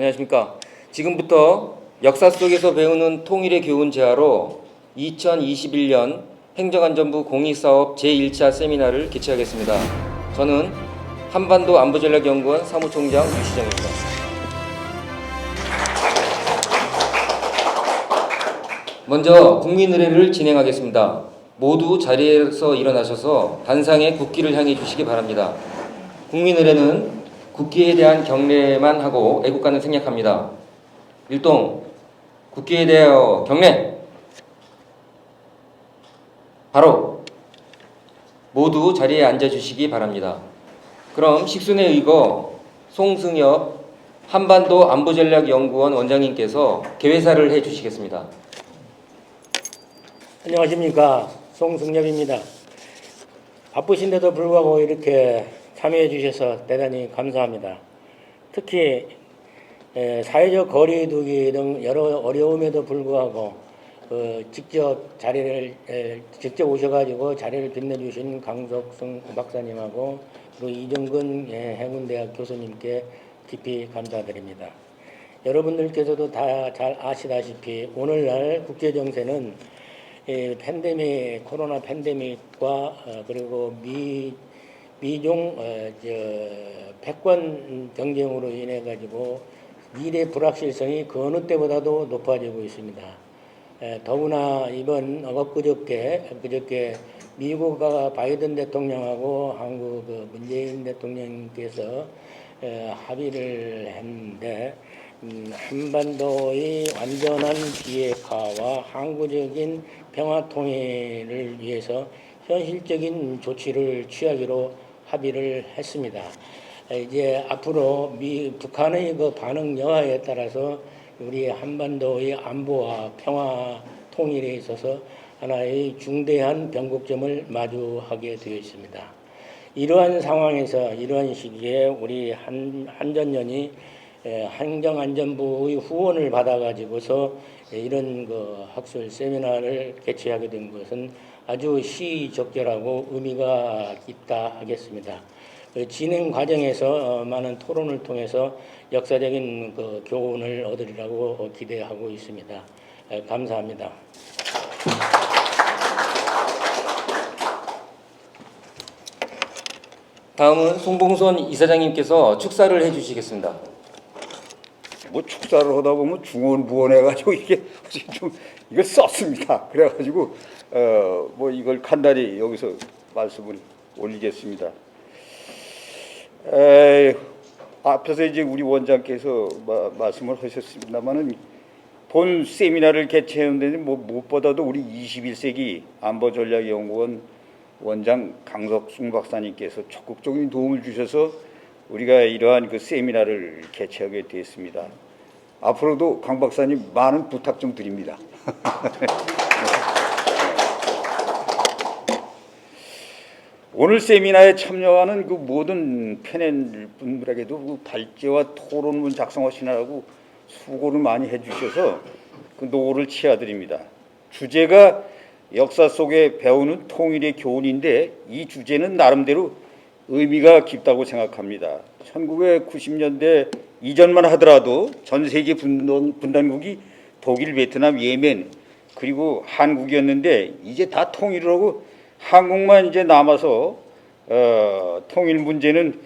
안녕하십니까. 지금부터 역사 속에서 배우는 통일의 교훈 제화로 2021년 행정안전부 공익사업 제1차 세미나를 개최하겠습니다. 저는 한반도 안보전략연구원 사무총장 유시정입니다. 먼저 국민의례를 진행하겠습니다. 모두 자리에서 일어나셔서 단상에 국기를 향해 주시기 바랍니다. 국민의례는 국기에 대한 경례만 하고 애국가는 생략합니다. 일동 국기에 대하여 경례. 바로 모두 자리에 앉아 주시기 바랍니다. 그럼 식순에 의거 송승엽 한반도 안보전략연구원 원장님께서 개회사를 해 주시겠습니다. 안녕하십니까 송승엽입니다. 바쁘신데도 불구하고 이렇게 참여해 주셔서 대단히 감사합니다. 특히 에, 사회적 거리두기 등 여러 어려움에도 불구하고 어, 직접 자리를 에, 직접 오셔가지고 자리를 빛내주신 강석승 박사님하고 그리고 이정근 예, 해군대학 교수님께 깊이 감사드립니다. 여러분들께서도 다 잘 아시다시피 오늘날 국제 정세는 이 팬데믹 코로나 팬데믹과 어, 그리고 미 미중 어, 저 패권 경쟁으로 인해 가지고 미래 불확실성이 그 어느 때보다도 높아지고 있습니다. 에, 더구나 이번 엊그저께 그저께 미국과 바이든 대통령하고 한국 그 문재인 대통령께서 에, 합의를 했는데 음, 한반도의 완전한 비핵화와 항구적인 평화 통일을 위해서 현실적인 조치를 취하기로 합의를 했습니다. 에, 이제 앞으로 미 북한의 그 반응 여하에 따라서 우리 한반도의 안보와 평화 통일에 있어서 하나의 중대한 변곡점을 마주하게 되어 있습니다. 이러한 상황에서 이러한 시기에 우리 한 한전년이 에, 행정안전부의 후원을 받아가지고서 에, 이런 그 학술 세미나를 개최하게 된 것은 아주 시적절하고 의미가 있다 하겠습니다. 그 진행 과정에서 어, 많은 토론을 통해서 역사적인 그 교훈을 얻으리라고 어, 기대하고 있습니다. 에, 감사합니다. 다음은 송봉선 이사장님께서 축사를 해 주시겠습니다. 뭐 축사를 하다 보면 중원부원해가지고 이게 좀 이걸 썼습니다. 그래가지고 어 뭐 이걸 간단히 여기서 말씀을 올리겠습니다. 에, 앞에서 이제 우리 원장께서 마- 말씀을 하셨습니다만은 본 세미나를 개최했는데 뭐 무엇보다도 우리 21세기 안보 전략 연구원 원장 강석순 박사님께서 적극적인 도움을 주셔서 우리가 이러한 그 세미나를 개최하게 되었습니다. 앞으로도 강 박사님 많은 부탁 좀 드립니다. 오늘 세미나에 참여하는 그 모든 패널 분들에게도 그 발제와 토론문 작성하시느라고 수고를 많이 해주셔서 그 노고를 치아드립니다. 주제가 역사 속에 배우는 통일의 교훈인데 이 주제는 나름대로 의미가 깊다고 생각합니다. 1990년대 이전만 하더라도 전 세계 분단, 분단국이 독일, 베트남, 예멘 그리고 한국이었는데 이제 다 통일을 하고 한국만 이제 남아서 어, 통일 문제는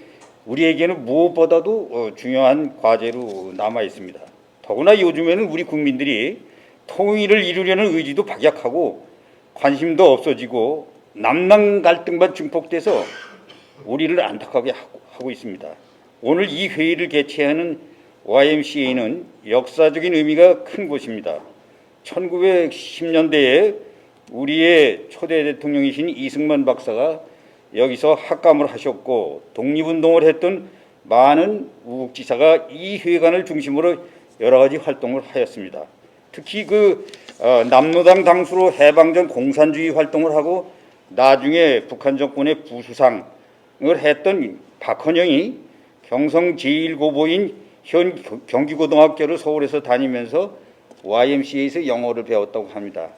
우리에게는 무엇보다도 어, 중요한 과제로 남아 있습니다. 더구나 요즘에는 우리 국민들이 통일을 이루려는 의지도 박약하고 관심도 없어지고 남남 갈등만 증폭돼서 우리를 안타깝게 하고, 있습니다. 오늘 이 회의를 개최하는 YMCA는 역사적인 의미가 큰 곳입니다. 1910년대에 우리의 초대 대통령이신 이승만 박사가 여기서 학감을 하셨고 독립운동을 했던 많은 우국지사가 이 회관을 중심으로 여러 가지 활동을 하였습니다. 특히 그 어, 남로당 당수로 해방전 공산주의 활동을 하고 나중에 북한 정권의 부수상을 했던 박헌영이 경성 제1고보인 현 경- 경기고등학교를 서울에서 다니면서 YMCA에서 영어를 배웠다고 합니다.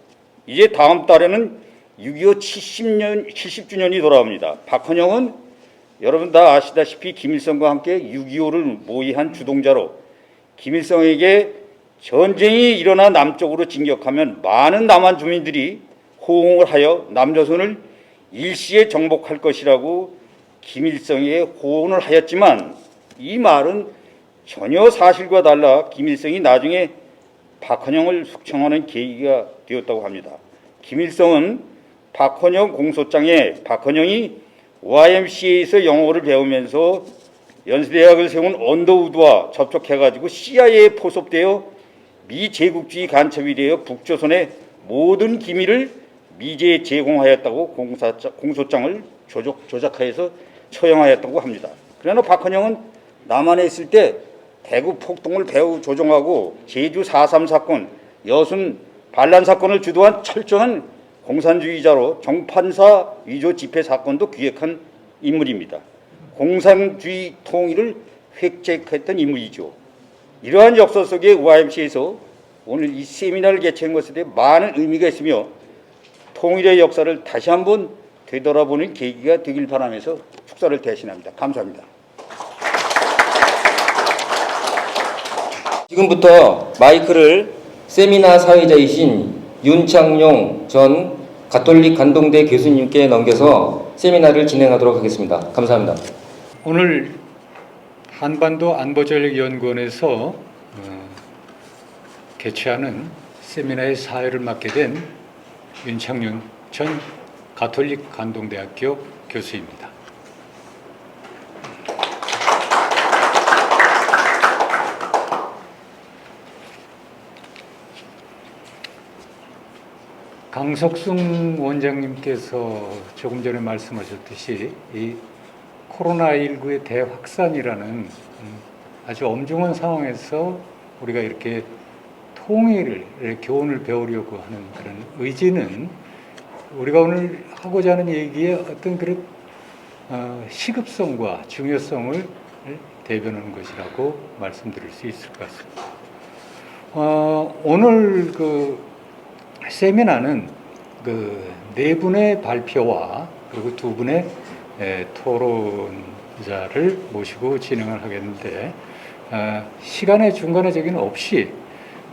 이제 다음 달에는 6.25 70년 70주년이 돌아옵니다. 박헌영은 여러분 다 아시다시피 김일성과 함께 6.25를 모의한 주동자로 김일성에게 전쟁이 일어나 남쪽으로 진격하면 많은 남한 주민들이 호응을 하여 남조선을 일시에 정복할 것이라고 김일성에게 호언을 하였지만 이 말은 전혀 사실과 달라 김일성이 나중에 박헌영을 숙청하는 계기가 되었다고 합니다. 김일성은 박헌영 공소장에 박헌영이 YMCA에서 영어를 배우면서 연세대학을 세운 언더우드와 접촉해가지고 CIA에 포섭되어 미 제국주의 간첩이 되어 북조선의 모든 기밀을 미제에 제공하였다고 공소장을 조작, 조작하여서 처형하였다고 합니다. 그러나 박헌영은 남한에 있을 때 대구 폭동을 배후 조종하고 제주 4.3 사건, 여순 반란 사건을 주도한 철저한 공산주의자로 정판사 위조 집회 사건도 기획한 인물입니다. 공산주의 통일을 획책했던 인물이죠. 이러한 역사 속에 YMC에서 오늘 이 세미나를 개최한 것에 대해 많은 의미가 있으며 통일의 역사를 다시 한번 되돌아보는 계기가 되길 바라면서 축사를 대신합니다. 감사합니다. 지금부터 마이크를 세미나 사회자이신 윤창용 전 가톨릭 간동대 교수님께 넘겨서 세미나를 진행하도록 하겠습니다. 감사합니다. 오늘 한반도 안보전략연구원에서 어, 개최하는 세미나의 사회를 맡게 된 윤창윤 전 가톨릭 간동대학교 교수입니다. 강석순 원장님께서 조금 전에 말씀하셨듯이 이 코로나19의 대확산이라는 음, 아주 엄중한 상황에서 우리가 이렇게 통일을 교훈을 배우려고 하는 그런 의지는 우리가 오늘 하고자 하는 얘기의 어떤 그런 어, 시급성과 중요성을 대변하는 것이라고 말씀드릴 수 있을 것 같습니다. 어, 오늘 그 세미나는 그 네 분의 발표와 그리고 두 분의 에, 토론자를 모시고 진행을 하겠는데 어, 시간의 중간에 저기는 없이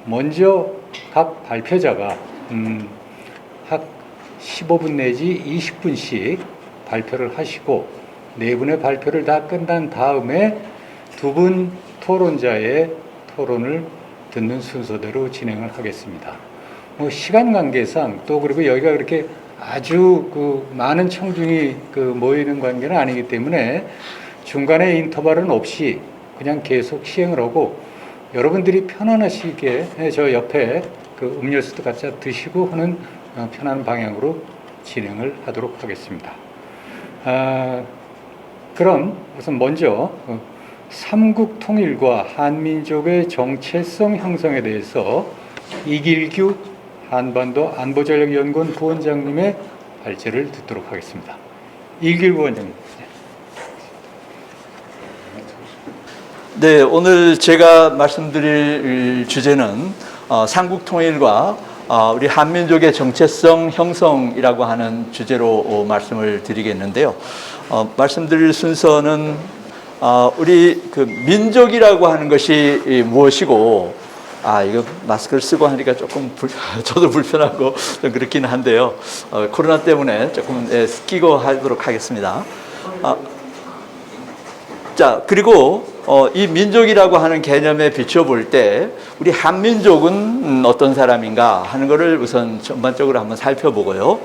먼저 각 발표자가 음, 약 15분 내지 20분씩 발표를 하시고 네 분의 발표를 다 끝난 다음에 두 분 토론자의 토론을 듣는 순서대로 진행을 하겠습니다. 뭐 시간 관계상 또 그리고 여기가 그렇게 아주 그 많은 청중이 그 모이는 관계는 아니기 때문에 중간에 인터벌은 없이 그냥 계속 시행을 하고 여러분들이 편안하시게 저 옆에 그 음료수도 갖다 드시고 하는 어, 편한 방향으로 진행을 하도록 하겠습니다. 아, 그럼 우선 먼저 어, 삼국 통일과 한민족의 정체성 형성에 대해서 이길규 한반도 안보전략연구원 부원장님의 발제를 듣도록 하겠습니다. 이길규 부원장님. 네, 오늘 제가 말씀드릴 주제는 어, 삼국 통일과 어, 우리 한민족의 정체성 형성이라고 하는 주제로 어, 말씀을 드리겠는데요. 어, 말씀드릴 순서는 어, 우리 그 민족이라고 하는 것이 이 무엇이고 아 이거 마스크를 쓰고 하니까 조금 불, 저도 불편하고 좀 그렇긴 한데요. 어, 코로나 때문에 조금 예, 끼고 하도록 하겠습니다. 아, 자, 그리고 어, 이 민족이라고 하는 개념에 비춰볼 때 우리 한민족은 음, 어떤 사람인가 하는 것을 우선 전반적으로 한번 살펴보고요.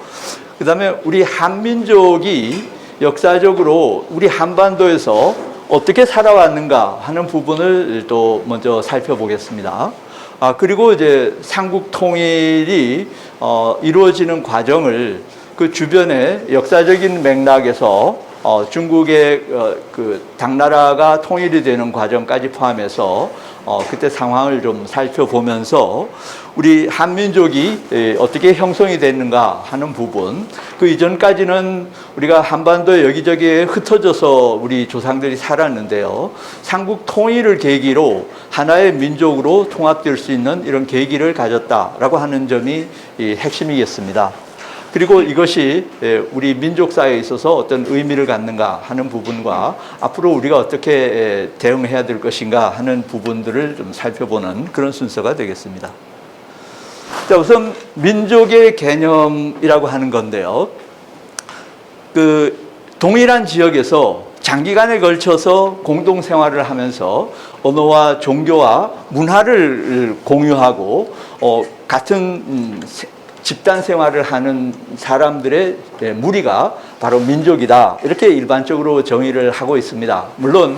그 다음에 우리 한민족이 역사적으로 우리 한반도에서 어떻게 살아왔는가 하는 부분을 또 먼저 살펴보겠습니다. 아, 그리고 이제 삼국 통일이 어, 이루어지는 과정을 그 주변의 역사적인 맥락에서 어, 중국의 어, 그 당나라가 통일이 되는 과정까지 포함해서 어, 그때 상황을 좀 살펴보면서 우리 한민족이 에, 어떻게 형성이 됐는가 하는 부분 그 이전까지는 우리가 한반도 여기저기에 흩어져서 우리 조상들이 살았는데요 삼국 통일을 계기로 하나의 민족으로 통합될 수 있는 이런 계기를 가졌다라고 하는 점이 이 핵심이겠습니다. 그리고 이것이 예, 우리 민족사에 있어서 어떤 의미를 갖는가 하는 부분과 앞으로 우리가 어떻게 예, 대응해야 될 것인가 하는 부분들을 좀 살펴보는 그런 순서가 되겠습니다. 자, 우선 민족의 개념이라고 하는 건데요. 그 동일한 지역에서 장기간에 걸쳐서 공동 생활을 하면서 언어와 종교와 문화를 공유하고 어, 같은 음, 세- 집단 생활을 하는 사람들의 예, 무리가 바로 민족이다 이렇게 일반적으로 정의를 하고 있습니다. 물론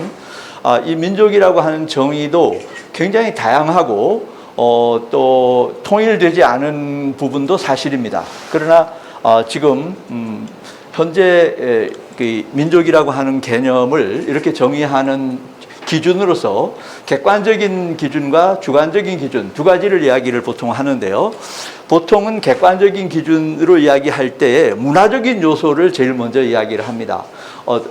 아, 이 민족이라고 하는 정의도 굉장히 다양하고 어, 또 통일되지 않은 부분도 사실입니다. 그러나 어, 지금 음, 현재 에, 그 민족이라고 하는 개념을 이렇게 정의하는 기준으로서 객관적인 기준과 주관적인 기준 두 가지를 이야기를 보통 하는데요. 보통은 객관적인 기준으로 이야기할 때에 문화적인 요소를 제일 먼저 이야기를 합니다. 어,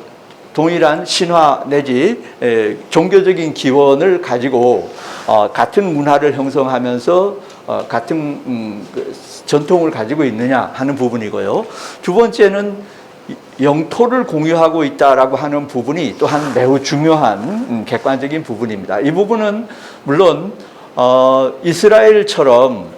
동일한 신화 내지 에, 종교적인 기원을 가지고 어, 같은 문화를 형성하면서 어, 같은 음, 그 전통을 가지고 있느냐 하는 부분이고요. 두 번째는 영토를 공유하고 있다라고 하는 부분이 또한 매우 중요한 음, 객관적인 부분입니다. 이 부분은 물론 어, 이스라엘처럼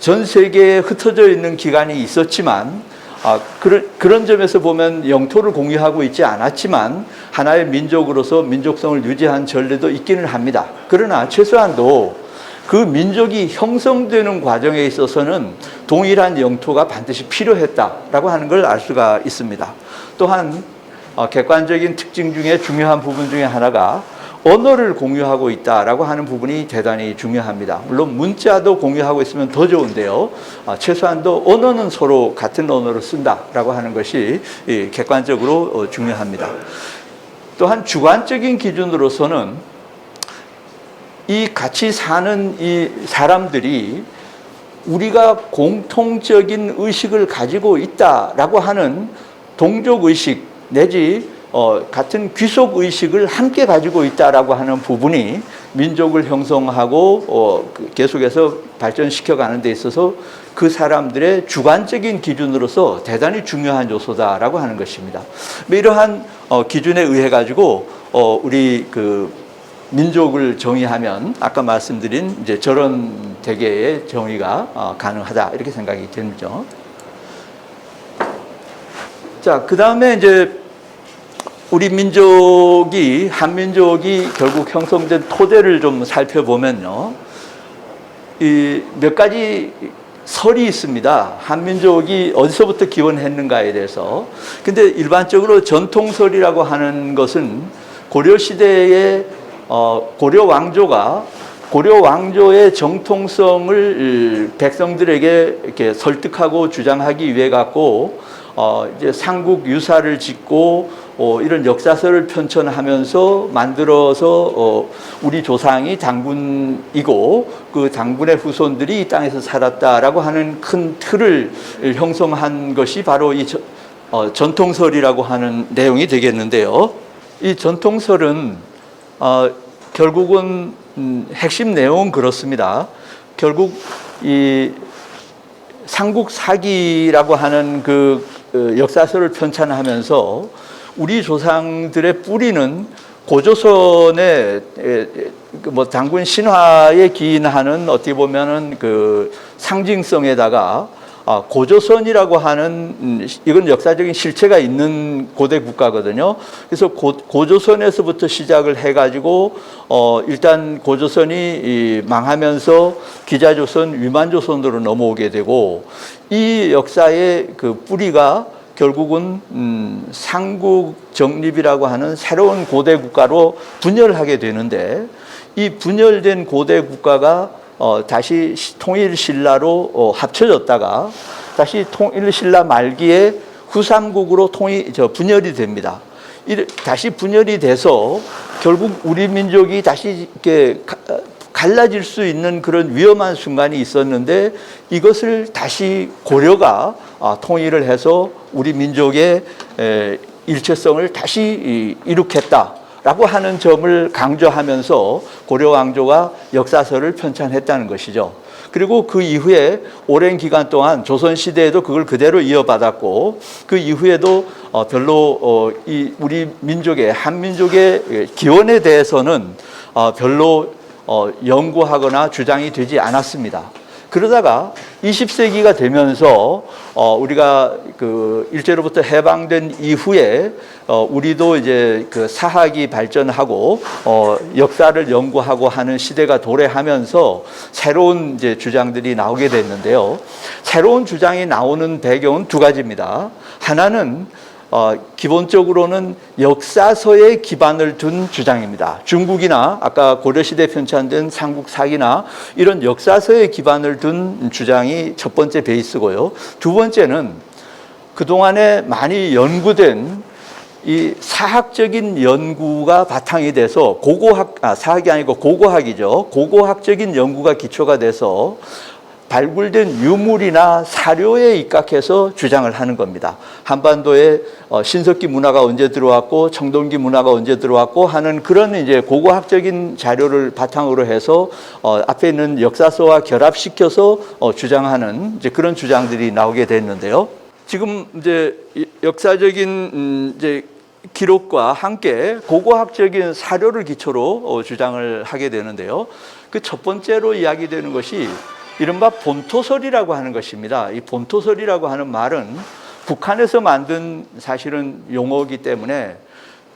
전 세계에 흩어져 있는 기간이 있었지만 아, 그런, 그런 점에서 보면 영토를 공유하고 있지 않았지만 하나의 민족으로서 민족성을 유지한 전례도 있기는 합니다. 그러나 최소한도 그 민족이 형성되는 과정에 있어서는 동일한 영토가 반드시 필요했다라고 하는 걸 알 수가 있습니다. 또한 어, 객관적인 특징 중에 중요한 부분 중에 하나가 언어를 공유하고 있다라고 하는 부분이 대단히 중요합니다. 물론 문자도 공유하고 있으면 더 좋은데요. 아, 최소한도 언어는 서로 같은 언어를 쓴다라고 하는 것이 이, 객관적으로 어, 중요합니다. 또한 주관적인 기준으로서는 이 같이 사는 이 사람들이 우리가 공통적인 의식을 가지고 있다라고 하는 동족 의식 내지 어, 같은 귀속 의식을 함께 가지고 있다라고 하는 부분이 민족을 형성하고 어, 그 계속해서 발전시켜 가는 데 있어서 그 사람들의 주관적인 기준으로서 대단히 중요한 요소다라고 하는 것입니다. 뭐 이러한 어, 기준에 의해 가지고 어, 우리 그 민족을 정의하면 아까 말씀드린 이제 저런 대개의 정의가 어, 가능하다 이렇게 생각이 되죠. 자, 그 다음에 이제 우리 민족이 한민족이 결국 형성된 토대를 좀 살펴보면요, 이 몇 가지 설이 있습니다. 한민족이 어디서부터 기원했는가에 대해서. 근데 일반적으로 전통설이라고 하는 것은 고려 시대에 어, 고려 왕조가 고려 왕조의 정통성을 백성들에게 이렇게 설득하고 주장하기 위해 갖고 어, 이제 삼국 유사를 짓고 어, 이런 역사서를 편찬하면서 만들어서 어, 우리 조상이 당군이고 그 당군의 후손들이 이 땅에서 살았다라고 하는 큰 틀을 형성한 것이 바로 이 저, 어, 전통설이라고 하는 내용이 되겠는데요. 이 전통설은 어, 결국은 음, 핵심 내용은 그렇습니다. 결국 이 삼국 사기라고 하는 그 어, 역사서를 편찬하면서 우리 조상들의 뿌리는 고조선의 에, 에, 그뭐 당군 신화에 기인하는 어떻게 보면은 그 상징성에다가 아, 고조선이라고 하는 음, 이건 역사적인 실체가 있는 고대 국가거든요. 그래서 고, 고조선에서부터 시작을 해가지고 어, 일단 고조선이 이 망하면서 기자조선, 위만조선으로 넘어오게 되고 이 역사의 그 뿌리가 결국은 음, 상국 정립이라고 하는 새로운 고대 국가로 분열하게 되는데 이 분열된 고대 국가가 어, 다시 시- 통일 신라로 어, 합쳐졌다가 다시 통일 신라 말기에 후삼국으로 통일 저 분열이 됩니다. 이래- 다시 분열이 돼서 결국 우리 민족이 다시 이렇게 가- 어, 갈라질 수 있는 그런 위험한 순간이 있었는데 이것을 다시 고려가 아, 통일을 해서 우리 민족의 에, 일체성을 다시 이- 이룩했다. 라고 하는 점을 강조하면서 고려 왕조가 역사서를 편찬했다는 것이죠. 그리고 그 이후에 오랜 기간 동안 조선 시대에도 그걸 그대로 이어받았고 그 이후에도 어, 별로 어, 이 우리 민족의 한민족의 기원에 대해서는 어, 별로 어, 연구하거나 주장이 되지 않았습니다. 그러다가 20세기가 되면서 어, 우리가 그 일제로부터 해방된 이후에 어, 우리도 이제 그 사학이 발전하고 어, 역사를 연구하고 하는 시대가 도래하면서 새로운 이제 주장들이 나오게 됐는데요. 새로운 주장이 나오는 배경은 두 가지입니다. 하나는 어, 기본적으로는 역사서에 기반을 둔 주장입니다. 중국이나 아까 고려시대 편찬된 삼국사기나 이런 역사서에 기반을 둔 주장이 첫 번째 베이스고요. 두 번째는 그동안에 많이 연구된 이 사학적인 연구가 바탕이 돼서 고고학, 아, 사학이 아니고 고고학이죠. 고고학적인 연구가 기초가 돼서 발굴된 유물이나 사료에 입각해서 주장을 하는 겁니다. 한반도에 어, 신석기 문화가 언제 들어왔고 청동기 문화가 언제 들어왔고 하는 그런 이제 고고학적인 자료를 바탕으로 해서 어, 앞에 있는 역사서와 결합시켜서 어, 주장하는 이제 그런 주장들이 나오게 됐는데요. 지금 이제 이- 역사적인 음, 이제 기록과 함께 고고학적인 사료를 기초로 어, 주장을 하게 되는데요. 그 첫 번째로 이야기되는 것이 이른바 본토설이라고 하는 것입니다. 이 본토설이라고 하는 말은 북한에서 만든 사실은 용어이기 때문에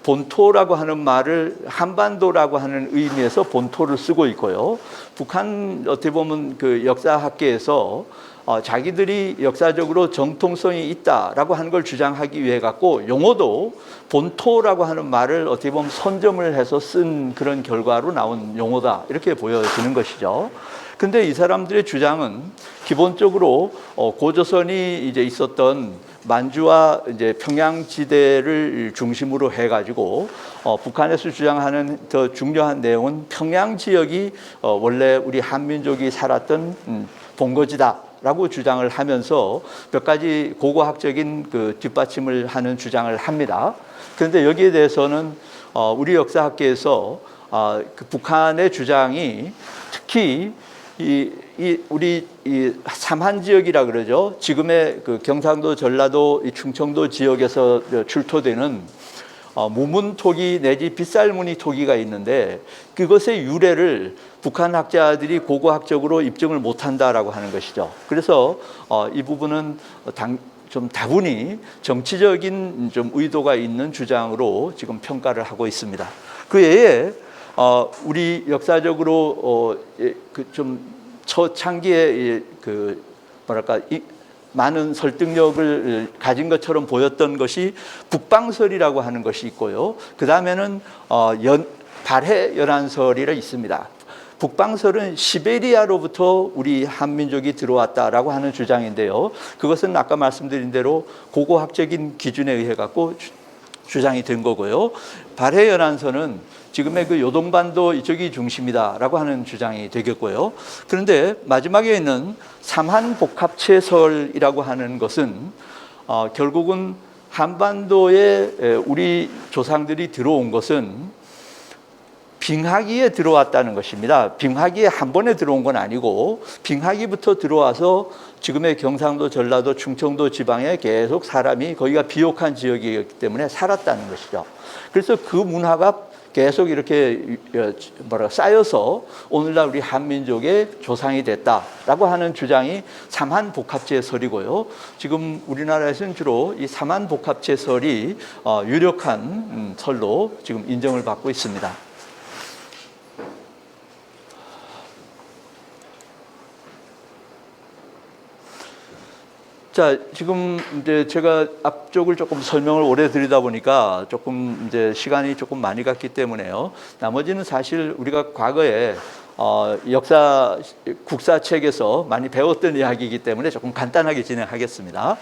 본토라고 하는 말을 한반도라고 하는 의미에서 본토를 쓰고 있고요. 북한 어떻게 보면 그 역사학계에서 어, 자기들이 역사적으로 정통성이 있다라고 하는 걸 주장하기 위해 갖고 용어도 본토라고 하는 말을 어떻게 보면 선점을 해서 쓴 그런 결과로 나온 용어다 이렇게 보여지는 것이죠. 근데 이 사람들의 주장은 기본적으로 어, 고조선이 이제 있었던 만주와 이제 평양 지대를 중심으로 해가지고 어, 북한에서 주장하는 더 중요한 내용은 평양 지역이 어, 원래 우리 한민족이 살았던 음, 본거지다 라고 주장을 하면서 몇 가지 고고학적인 그 뒷받침을 하는 주장을 합니다. 그런데 여기에 대해서는 어, 우리 역사학계에서 아, 그 북한의 주장이 특히 이, 이 우리 이 삼한 지역이라 그러죠. 지금의 그 경상도, 전라도, 이 충청도 지역에서 출토되는 어, 무문 토기 내지 빗살무늬 토기가 있는데 그것의 유래를 북한 학자들이 고고학적으로 입증을 못한다라고 하는 것이죠. 그래서 어, 이 부분은 당, 좀 다분히 정치적인 좀 의도가 있는 주장으로 지금 평가를 하고 있습니다. 그 외에 어, 우리 역사적으로 어, 그좀 초창기에 그 뭐랄까 이, 많은 설득력을 가진 것처럼 보였던 것이 북방설이라고 하는 것이 있고요. 그 다음에는 어, 연, 발해 연안설이라 있습니다. 북방설은 시베리아로부터 우리 한민족이 들어왔다라고 하는 주장인데요. 그것은 아까 말씀드린 대로 고고학적인 기준에 의해 갖고 주, 주장이 된 거고요. 발해 연안설은 지금의 그 요동반도 이쪽이 중심이다라고 하는 주장이 되겠고요. 그런데 마지막에 있는 삼한복합체설이라고 하는 것은 어, 결국은 한반도에 우리 조상들이 들어온 것은 빙하기에 들어왔다는 것입니다. 빙하기에 한 번에 들어온 건 아니고 빙하기부터 들어와서 지금의 경상도, 전라도, 충청도 지방에 계속 사람이 거기가 비옥한 지역이기 때문에 살았다는 것이죠. 그래서 그 문화가 계속 이렇게 뭐라 쌓여서 오늘날 우리 한민족의 조상이 됐다라고 하는 주장이 삼한 복합제설이고요. 지금 우리나라에서는 주로 이 삼한 복합제설이 어, 유력한 설로 지금 인정을 받고 있습니다. 자, 지금 이제 제가 앞쪽을 조금 설명을 오래 드리다 보니까 조금 이제 시간이 조금 많이 갔기 때문에요. 나머지는 사실 우리가 과거에 어, 역사 국사책에서 많이 배웠던 이야기이기 때문에 조금 간단하게 진행하겠습니다.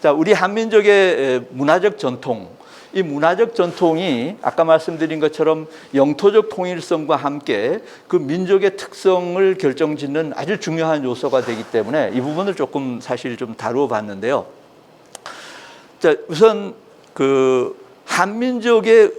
자, 우리 한민족의 문화적 전통, 이 문화적 전통이 아까 말씀드린 것처럼 영토적 통일성과 함께 그 민족의 특성을 결정짓는 아주 중요한 요소가 되기 때문에 이 부분을 조금 사실 좀 다루어 봤는데요. 자, 우선 그 한민족의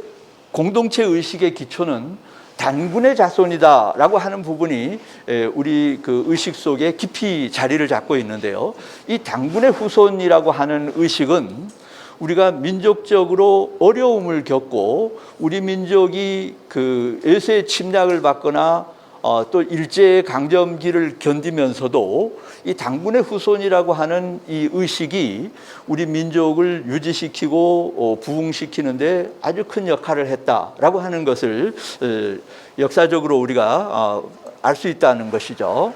공동체 의식의 기초는 단군의 자손이다라고 하는 부분이 에, 우리 그 의식 속에 깊이 자리를 잡고 있는데요. 이 단군의 후손이라고 하는 의식은 우리가 민족적으로 어려움을 겪고 우리 민족이 그 외세 침략을 받거나 어, 또 일제 강점기를 견디면서도 이 당군의 후손이라고 하는 이 의식이 우리 민족을 유지시키고 어, 부흥시키는데 아주 큰 역할을 했다라고 하는 것을 어, 역사적으로 우리가 어, 알 수 있다는 것이죠.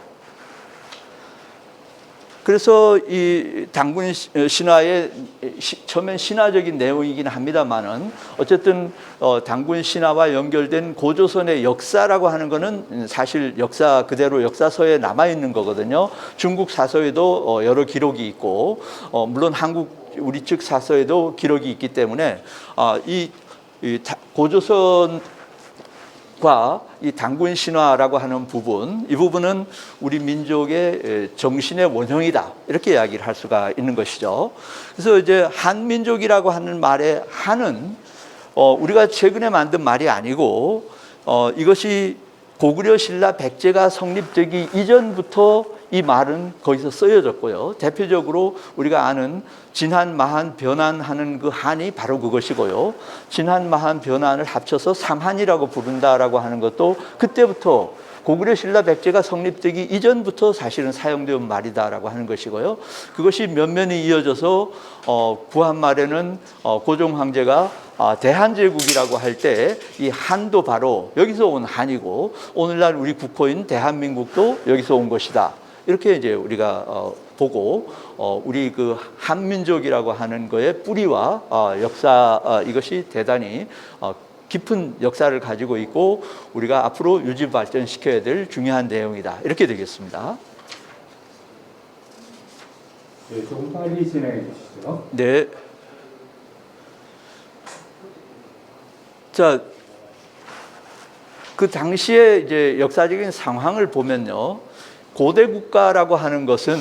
그래서 이 당군 시- 신화의 시- 처음엔 신화적인 내용이긴 합니다만은 어쨌든 어, 당군 신화와 연결된 고조선의 역사라고 하는 것은 사실 역사 그대로 역사서에 남아 있는 거거든요. 중국 사서에도 어, 여러 기록이 있고 어, 물론 한국 우리 측 사서에도 기록이 있기 때문에 아, 이, 고조선 과이 당군 신화라고 하는 부분, 이 부분은 우리 민족의 에, 정신의 원형이다 이렇게 이야기를 할 수가 있는 것이죠. 그래서 이제 한민족이라고 하는 말의 한은 어, 우리가 최근에 만든 말이 아니고 어, 이것이 고구려 신라 백제가 성립되기 이전부터 이 말은 거기서 쓰여졌고요. 대표적으로 우리가 아는 진한, 마한, 변한 하는 그 한이 바로 그것이고요. 진한, 마한, 변한을 합쳐서 삼한이라고 부른다라고 하는 것도 그때부터 고구려 신라 백제가 성립되기 이전부터 사실은 사용된 말이다라고 하는 것이고요. 그것이 면면이 이어져서 어, 구한 말에는 어, 고종 황제가 아, 대한제국이라고 할 때 이 한도 바로 여기서 온 한이고 오늘날 우리 국호인 대한민국도 여기서 온 것이다. 이렇게 이제 우리가 어, 보고 어, 우리 그 한민족이라고 하는 거의 뿌리와 어, 역사 어, 이것이 대단히 어, 깊은 역사를 가지고 있고 우리가 앞으로 유지 발전시켜야 될 중요한 내용이다. 이렇게 되겠습니다. 네, 조금 빨리 진행해 주시죠. 네. 자, 그 당시에 이제 역사적인 상황을 보면요. 고대 국가라고 하는 것은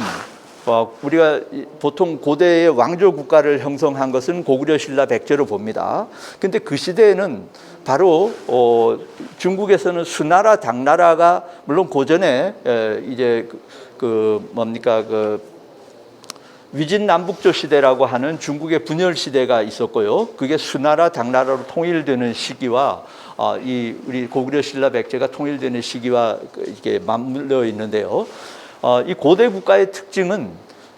어, 우리가 이- 보통 고대의 왕조 국가를 형성한 것은 고구려 신라 백제로 봅니다. 근데 그 시대에는 바로 어, 중국에서는 수나라 당나라가 물론 고전에 에, 이제 그, 그 뭡니까 그 위진 남북조 시대라고 하는 중국의 분열 시대가 있었고요. 그게 수나라 당나라로 통일되는 시기와 어, 이 우리 고구려 신라 백제가 통일되는 시기와 그 이게 맞물려 있는데요. 어, 이 고대 국가의 특징은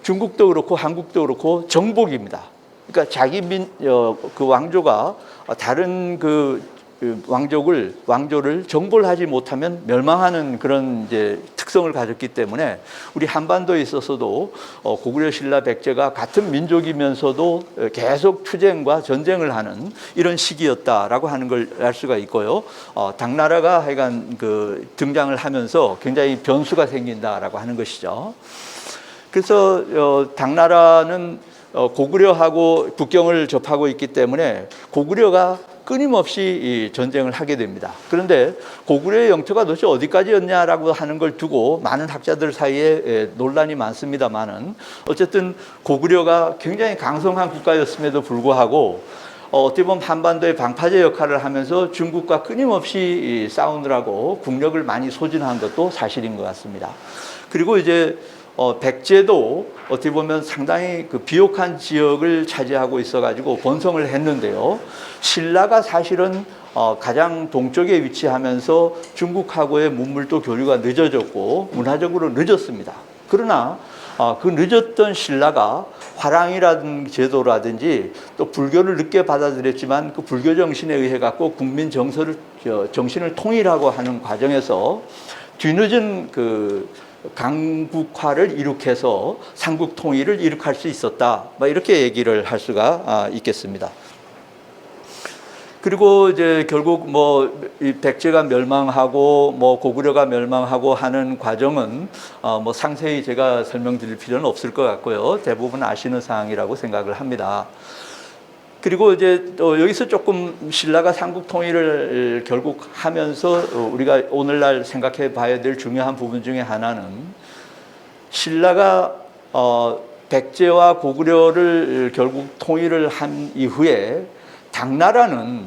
중국도 그렇고 한국도 그렇고 정복입니다. 그러니까 자기 민, 어, 그 왕조가 다른 그, 그 왕족을 왕조를 정벌 하지 못하면 멸망하는 그런 이제 특성을 가졌기 때문에 우리 한반도에 있어서도 어, 고구려 신라 백제가 같은 민족이면서도 계속 투쟁과 전쟁을 하는 이런 시기였다라고 하는 걸 알 수가 있고요. 어, 당나라가 하여간 그 등장을 하면서 굉장히 변수가 생긴다라고 하는 것이죠. 그래서 어, 당나라는 어, 고구려하고 국경을 접하고 있기 때문에 고구려가 끊임없이 이 전쟁을 하게 됩니다. 그런데 고구려의 영토가 도대체 어디까지였냐라고 하는 걸 두고 많은 학자들 사이에 에, 논란이 많습니다만은 어쨌든 고구려가 굉장히 강성한 국가였음에도 불구하고 어, 어떻게 보면 한반도의 방파제 역할을 하면서 중국과 끊임없이 이 싸우느라고 국력을 많이 소진한 것도 사실인 것 같습니다. 그리고 이제 어, 백제도 어떻게 보면 상당히 그 비옥한 지역을 차지하고 있어가지고 번성을 했는데요. 신라가 사실은 어, 가장 동쪽에 위치하면서 중국하고의 문물도 교류가 늦어졌고 문화적으로 늦었습니다. 그러나 어, 그 늦었던 신라가 화랑이라든 제도라든지 또 불교를 늦게 받아들였지만 그 불교 정신에 의해 갖고 국민 정서를 저, 정신을 통일하고 하는 과정에서 뒤늦은 그 강국화를 일으켜서 삼국 통일을 일으킬 수 있었다. 뭐 이렇게 얘기를 할 수가 아, 있겠습니다. 그리고 이제 결국 뭐이 백제가 멸망하고 뭐 고구려가 멸망하고 하는 과정은 어뭐 상세히 제가 설명드릴 필요는 없을 것 같고요. 대부분 아시는 사항이라고 생각을 합니다. 그리고 이제 또 여기서 조금 신라가 삼국 통일을 결국 하면서 우리가 오늘날 생각해 봐야 될 중요한 부분 중에 하나는 신라가 어 백제와 고구려를 결국 통일을 한 이후에 당나라는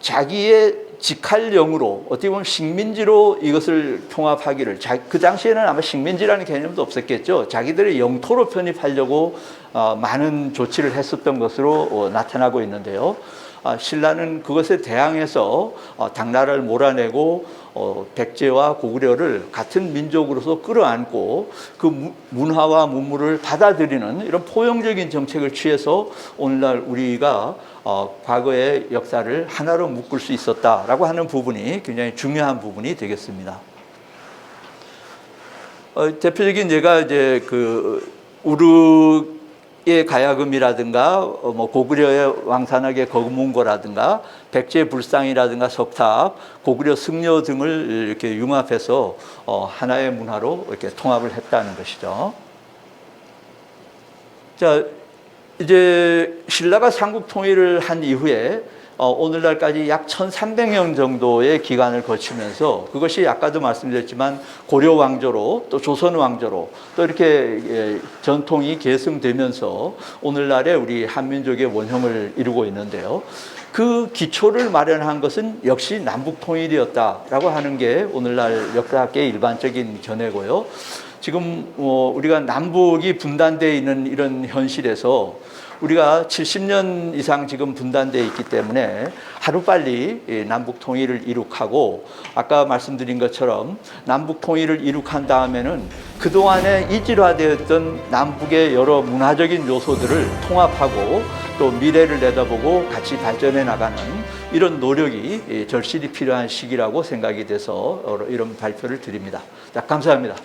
자기의 직할령으로 어떻게 보면 식민지로 이것을 통합하기를 자, 그 당시에는 아마 식민지라는 개념도 없었겠죠. 자기들의 영토로 편입하려고 어, 많은 조치를 했었던 것으로 어, 나타나고 있는데요. 아, 신라는 그것에 대항해서 어, 당나라를 몰아내고 어, 백제와 고구려를 같은 민족으로서 끌어안고 그 무- 문화와 문물을 받아들이는 이런 포용적인 정책을 취해서 오늘날 우리가 어, 과거의 역사를 하나로 묶을 수 있었다라고 하는 부분이 굉장히 중요한 부분이 되겠습니다. 어, 대표적인 예가 이제 그 우르 의 가야금이라든가 어, 뭐 고구려의 왕산악의 거문고라든가 백제 불상이라든가 석탑, 고구려 승려 등을 이렇게 융합해서 어, 하나의 문화로 이렇게 통합을 했다는 것이죠. 자, 이제 신라가 삼국 통일을 한 이후에 어, 오늘날까지 약 1,300년 정도의 기간을 거치면서 그것이 아까도 말씀드렸지만 고려 왕조로 또 조선 왕조로 또 이렇게 예, 전통이 계승되면서 오늘날의 우리 한민족의 원형을 이루고 있는데요. 그 기초를 마련한 것은 역시 남북 통일이었다라고 하는 게 오늘날 역사학계의 일반적인 견해고요. 지금 어, 우리가 남북이 분단되어 있는 이런 현실에서 우리가 70년 이상 지금 분단되어 있기 때문에 하루빨리 이 남북 통일을 이룩하고 아까 말씀드린 것처럼 남북 통일을 이룩한 다음에는 그동안에 이질화되었던 남북의 여러 문화적인 요소들을 통합하고 또 미래를 내다보고 같이 발전해 나가는 이런 노력이 이 절실히 필요한 시기라고 생각이 돼서 이런 발표를 드립니다. 자, 감사합니다.